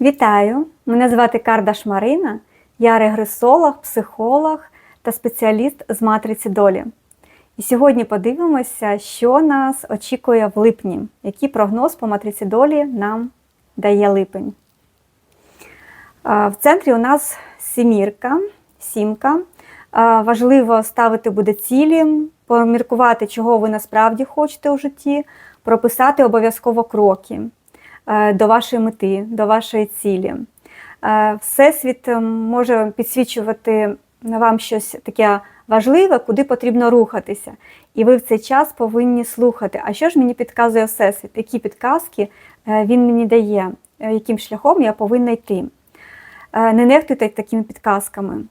Вітаю! Мене звати Кардаш Марина, я регресолог, психолог та спеціаліст з матриці долі. І сьогодні подивимося, що нас очікує в липні, який прогноз по матриці долі нам дає липень. В центрі у нас сімірка, сімка. Важливо ставити буде цілі, поміркувати, чого ви насправді хочете у житті, прописати обов'язково кроки до вашої мети, до вашої цілі. Е, Всесвіт е, може підсвічувати вам щось таке важливе, куди потрібно рухатися. І ви в цей час повинні слухати, а що ж мені підказує Всесвіт, які підказки е, він мені дає, е, яким шляхом я повинна йти. Е, Не нехтуйте такими підказками.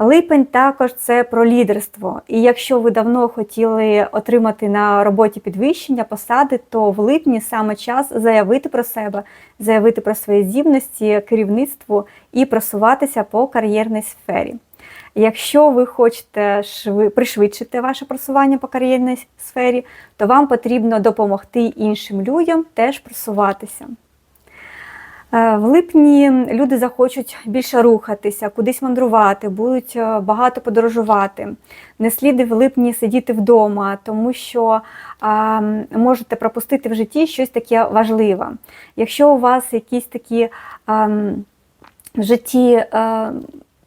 Липень також це про лідерство. І якщо ви давно хотіли отримати на роботі підвищення, посади, то в липні саме час заявити про себе, заявити про свої здібності, керівництву і просуватися по кар'єрній сфері. Якщо ви хочете шви- пришвидшити ваше просування по кар'єрній сфері, то вам потрібно допомогти іншим людям теж просуватися. Е, В липні люди захочуть більше рухатися, кудись мандрувати, будуть е, багато подорожувати. Не слід в липні сидіти вдома, тому що а, можете пропустити в житті щось таке важливе. Якщо у вас якісь такі а, в житті е,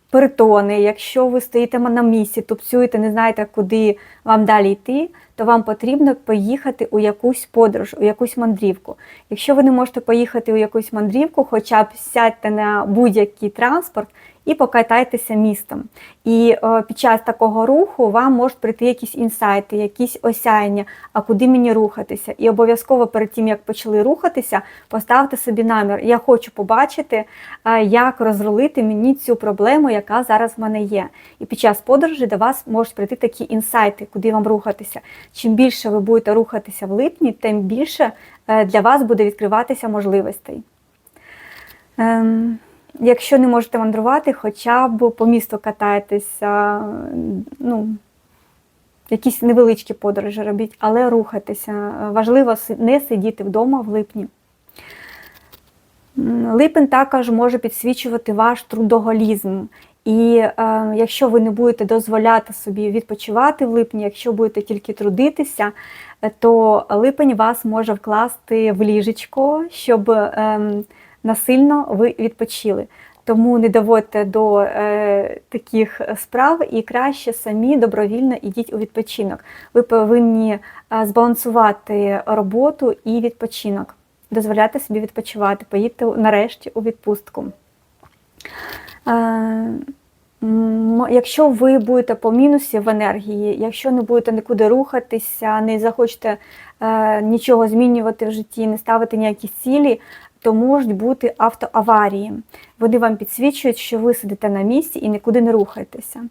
перетони, якщо ви стоїте на місці, тупцюєте, не знаєте, куди вам далі йти, то вам потрібно поїхати у якусь подорож, у якусь мандрівку. Якщо ви не можете поїхати у якусь мандрівку, хоча б сядьте на будь-який транспорт і покатайтеся містом. І е, під час такого руху вам можуть прийти якісь інсайти, якісь осяяння, а куди мені рухатися. І обов'язково перед тим, як почали рухатися, поставте собі намір. Я хочу побачити, е, як розрулити мені цю проблему, яка зараз в мене є. І під час подорожі до вас можуть прийти такі інсайти, куди вам рухатися. Чим більше ви будете рухатися в липні, тим більше е, для вас буде відкриватися можливостей. Ем, Якщо не можете мандрувати, хоча б по місту катайтеся, ну, якісь невеличкі подорожі робіть, але рухайтеся. Важливо не сидіти вдома в липні. Липень також може підсвічувати ваш трудоголізм. І е, якщо ви не будете дозволяти собі відпочивати в липні, якщо будете тільки трудитися, е, то липень вас може вкласти в ліжечко, щоб ем, насильно ви відпочили. Тому не доводьте до е, таких справ і краще самі добровільно ідіть у відпочинок. Ви повинні е, збалансувати роботу і відпочинок, дозволяти собі відпочивати, поїдьте нарешті у відпустку. Е, Якщо ви будете по мінусі в енергії, якщо не будете нікуди рухатися, не захочете е, нічого змінювати в житті, не ставити ніякі цілі, то можуть бути автоаварії. Вони вам підсвічують, що ви сидите на місці і нікуди не рухаєтеся.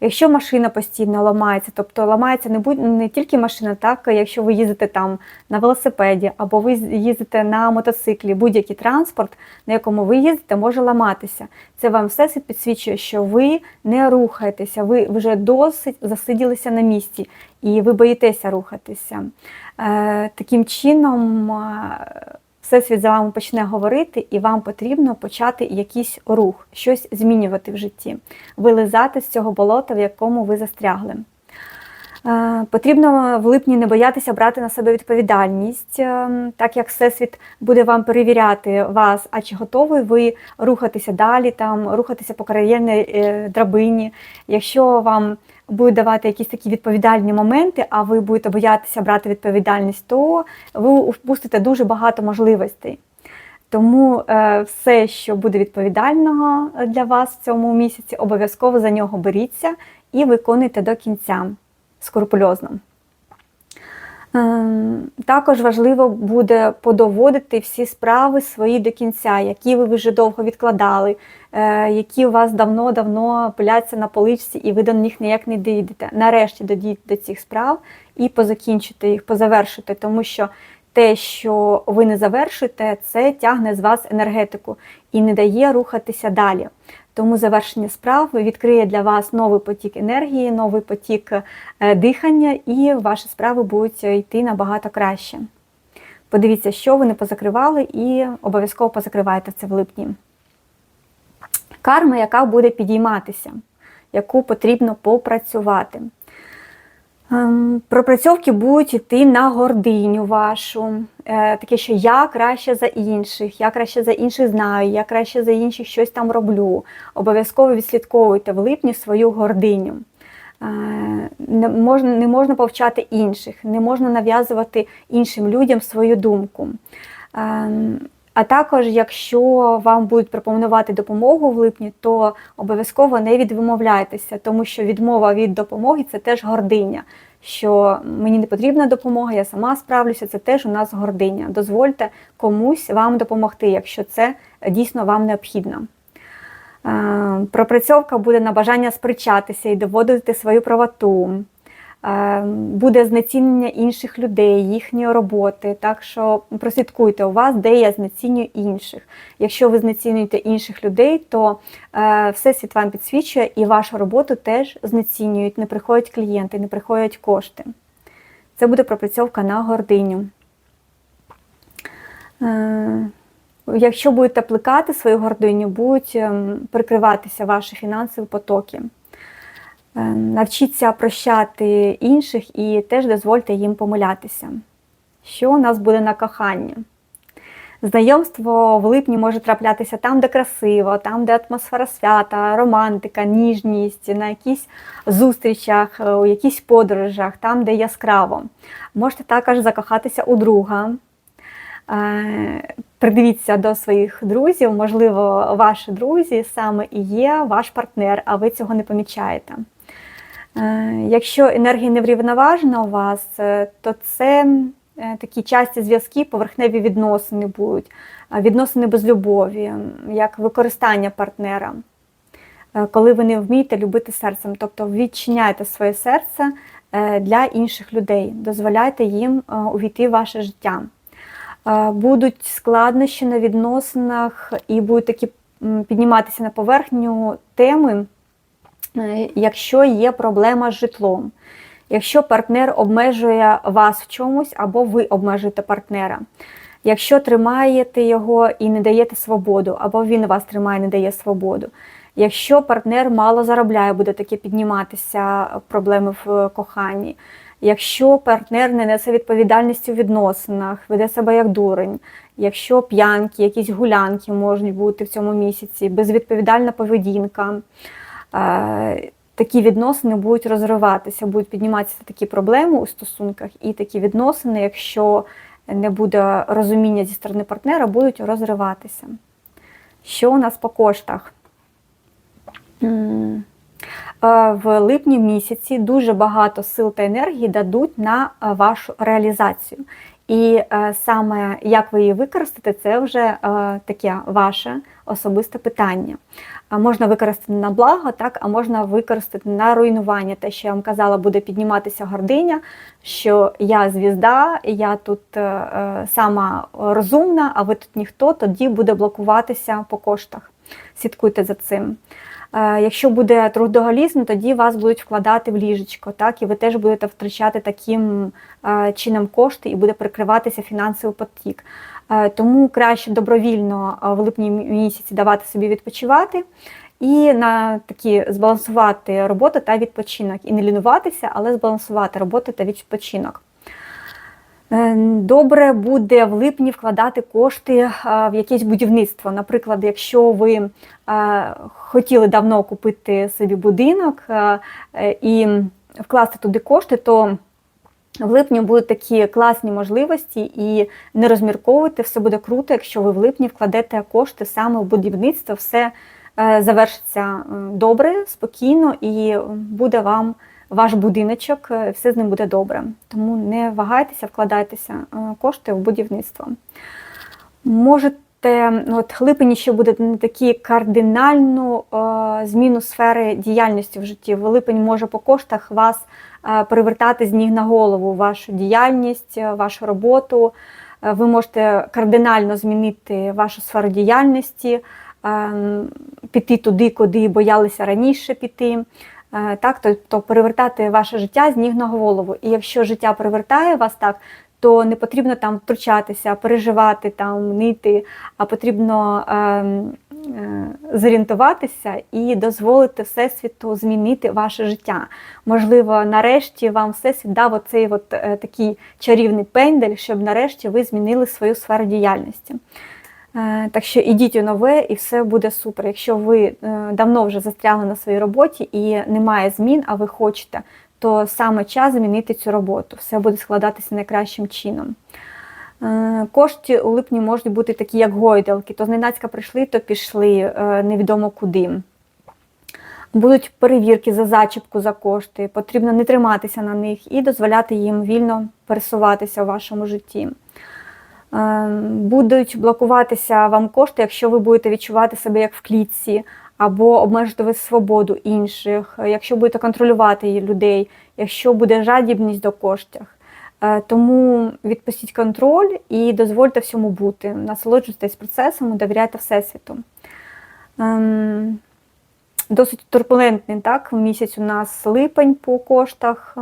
Якщо машина постійно ламається, тобто ламається не, будь, не тільки машина, так якщо ви їздите там на велосипеді або ви їздите на мотоциклі, будь-який транспорт, на якому ви їздите, може ламатися. Це вам все підсвічує, що ви не рухаєтеся, ви вже досить засиділися на місці і ви боїтеся рухатися. Е, таким чином. Всесвіт за вами почне говорити, і вам потрібно почати якийсь рух, щось змінювати в житті, вилизати з цього болота, в якому ви застрягли. Е, Потрібно в липні не боятися брати на себе відповідальність, е, так як Всесвіт буде вам перевіряти вас, а чи готові ви рухатися далі, там, рухатися по кар'єрній е, драбині. Якщо вам будуть давати якісь такі відповідальні моменти, а ви будете боятися брати відповідальність, то ви впустите дуже багато можливостей. Тому е, все, що буде відповідального для вас в цьому місяці, обов'язково за нього беріться і виконуйте до кінця скрупульозно. Ем, Також важливо буде подоводити всі справи свої до кінця, які ви вже довго відкладали, е, які у вас давно-давно пиляться на поличці, і ви до них ніяк не дійдете. Нарешті дойдіть до цих справ і позакінчите їх, позавершите, тому що те, що ви не завершите, це тягне з вас енергетику і не дає рухатися далі. Тому завершення справ відкриє для вас новий потік енергії, новий потік е, дихання, і ваші справи будуть йти набагато краще. Подивіться, що ви не позакривали, і обов'язково позакривайте це в липні. Карма, яка буде підійматися, яку потрібно попрацювати. Ем, Пропрацьовки будуть йти на гординю вашу, Е, таке, що я краще за інших, я краще за інших знаю, я краще за інших щось там роблю. Обов'язково відслідковуйте в липні свою гординю. Е, Не можна, не можна повчати інших, не можна нав'язувати іншим людям свою думку. А також, якщо вам будуть пропонувати допомогу в липні, то обов'язково не відмовляйтеся, тому що відмова від допомоги це теж гординя. Що мені не потрібна допомога, я сама справлюся, це теж у нас гординя. Дозвольте комусь вам допомогти, якщо це дійсно вам необхідно. Е, Пропрацьовка буде на бажання сперечатися і доводити свою правоту. Е, Буде знецінення інших людей, їхньої роботи. Так що прослідкуйте у вас, де я знецінюю інших. Якщо ви знецінюєте інших людей, то е, всесвіт вам підсвічує і вашу роботу теж знецінюють. Не приходять клієнти, не приходять кошти. Це буде пропрацьовка на гординю. Е, Якщо будете плекати свою гординю, будуть ем, прикриватися ваші фінансові потоки. Е, Навчіться прощати інших і теж дозвольте їм помилятися. Що у нас буде на коханні? Знайомство в липні може траплятися там, де красиво, там, де атмосфера свята, романтика, ніжність, на якісь зустрічах, е, у якісь подорожах, там, де яскраво. Можете також закохатися у друга. Е, Придивіться до своїх друзів, можливо, ваші друзі саме і є ваш партнер, а ви цього не помічаєте. Е, Якщо енергія не врівноважена у вас, е, то це е, такі часті зв'язки, поверхневі відносини будуть, відносини без любові, як використання партнера, коли ви не вмієте любити серцем, тобто відчиняєте своє серце для інших людей, дозволяйте їм увійти в ваше життя. Будуть складнощі на відносинах і будуть такі підніматися на поверхню теми, якщо є проблема з житлом. Якщо партнер обмежує вас в чомусь, або ви обмежуєте партнера. Якщо тримаєте його і не даєте свободу, або він вас тримає і не дає свободу. Якщо партнер мало заробляє, буде таке підніматися проблеми в коханні. Якщо партнер не несе відповідальність у відносинах, веде себе як дурень, якщо п'янки, якісь гулянки можуть бути в цьому місяці, безвідповідальна поведінка, е, такі відносини будуть розриватися, будуть підніматися такі проблеми у стосунках, і такі відносини, якщо не буде розуміння зі сторони партнера, будуть розриватися. Що у нас по коштах? Е, В липні місяці дуже багато сил та енергії дадуть на е, вашу реалізацію. І е, саме як ви її використаєте, це вже е, таке ваше особисте питання. Можна використати на благо, так, а можна використати на руйнування. Те, що я вам казала, буде підніматися гординя, що я звізда, я тут е, е, сама розумна, а ви тут ніхто, тоді буде блокуватися по коштах. Слідкуйте за цим. Е, Якщо буде трудоголізм, тоді вас будуть вкладати в ліжечко, так, і ви теж будете втрачати таким е, чином кошти і буде прикриватися фінансовий потік. Е, Тому краще добровільно в липні місяці давати собі відпочивати і на такі збалансувати роботу та відпочинок. І не лінуватися, але збалансувати роботу та відпочинок. Е, Добре буде в липні вкладати кошти е, в якесь будівництво. Наприклад, якщо ви е, хотіли давно купити собі будинок і вкласти туди кошти, то в липні будуть такі класні можливості і не розмірковуйте, все буде круто, якщо ви в липні вкладете кошти саме в будівництво, все завершиться добре, спокійно і буде вам ваш будиночок, е, все з ним буде добре. Тому не вагайтеся, вкладайтеся е, кошти в будівництво. Можете, ну, от липень ще буде не такі кардинальну е, зміну сфери діяльності в житті. Липень може по коштах вас перевертати з ніг на голову вашу діяльність, вашу роботу. Ви можете кардинально змінити вашу сферу діяльності, е, піти туди, куди боялися раніше піти. Е, Так, тобто перевертати ваше життя з ніг на голову. І якщо життя перевертає вас так, то не потрібно там втручатися, переживати, там, нити, а потрібно ем, е, зорієнтуватися і дозволити Всесвіту змінити ваше життя. Можливо, нарешті вам Всесвіт дав оцей от, е, такий чарівний пендель, щоб нарешті ви змінили свою сферу діяльності. Е, Так що ідіть у нове і все буде супер. Якщо ви е, давно вже застрягли на своїй роботі і немає змін, а ви хочете, то саме час змінити цю роботу. Все буде складатися найкращим чином. Е, Кошти у липні можуть бути такі, як гойдалки, то зненацька прийшли, то пішли невідомо куди. Будуть перевірки за зачіпку за кошти, потрібно не триматися на них і дозволяти їм вільно пересуватися у вашому житті. Е, Будуть блокуватися вам кошти, якщо ви будете відчувати себе як в клітці, або обмежити свободу інших, якщо будете контролювати людей, якщо буде жадібність до коштів. Е, Тому відпустіть контроль і дозвольте всьому бути. Насолоджуйтесь процесом, довіряйте Всесвіту. Ем, Досить турбулентний так, місяць у нас липень по коштах.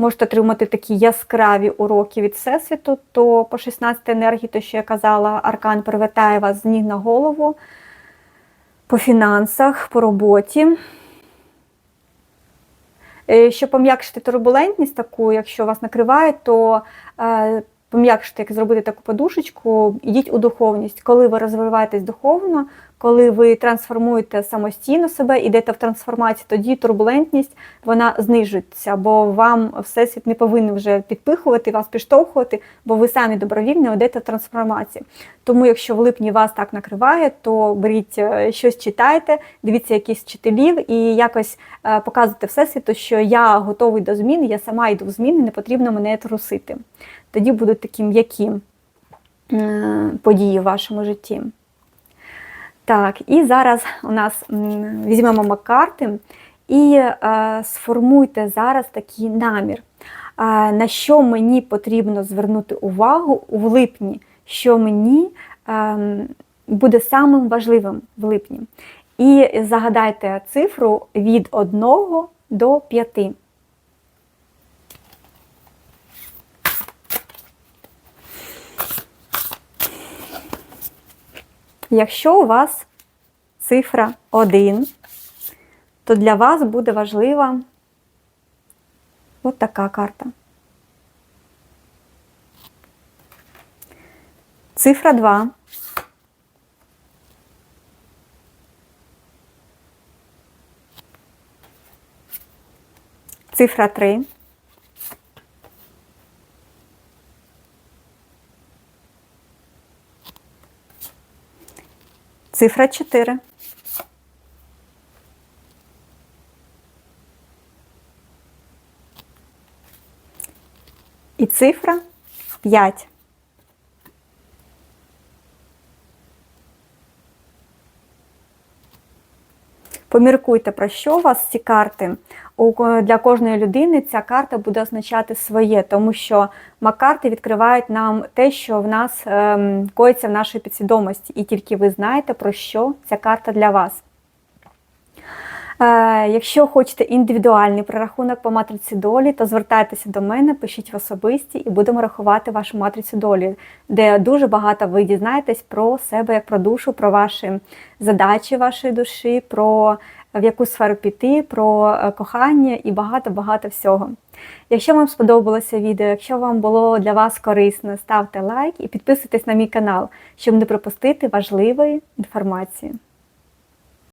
Можете отримати такі яскраві уроки від Всесвіту, то по 16 енергії, то що я казала, аркан привертає вас з ніг на голову по фінансах, по роботі. Е, Щоб пом'якшити турбулентність таку, якщо вас накриває, то е, пом'якшити, як зробити таку подушечку, йдіть у духовність. Коли ви розвиваєтесь духовно, коли ви трансформуєте самостійно себе, йдете в трансформацію, тоді турбулентність вона знижується, бо вам всесвіт не повинен вже підпихувати, вас підштовхувати, бо ви самі добровільно йдете в трансформацію. Тому, якщо в липні вас так накриває, то беріть е, щось читайте, дивіться якісь вчителів і якось е, показуйте всесвіту, що я готовий до змін, я сама йду в зміни, не потрібно мене трусити. Тоді будуть такі м'які події в вашому житті. Так, і зараз у нас візьмемо макарти і е, сформуйте зараз такий намір, е, на що мені потрібно звернути увагу у липні, що мені е, буде самим важливим в липні. І загадайте цифру від 1 до 5. Якщо у вас цифра 1, то для вас буде важлива от така карта. Цифра 2. Цифра 3. Цифра 4. І цифра 5. Поміркуйте, про що у вас ці карти. Для кожної людини ця карта буде означати своє, тому що макарти відкривають нам те, що в нас ем, коїться в нашій підсвідомості, і тільки ви знаєте, про що ця карта для вас. Е, Якщо хочете індивідуальний прорахунок по матриці долі, то звертайтеся до мене, пишіть в особисті і будемо рахувати вашу матрицю долі, де дуже багато ви дізнаєтесь про себе як про душу, про ваші задачі вашої душі, про в яку сферу піти, про е, кохання і багато-багато всього. Якщо вам сподобалося відео, якщо вам було для вас корисно, ставте лайк і підписуйтесь на мій канал, щоб не пропустити важливої інформації.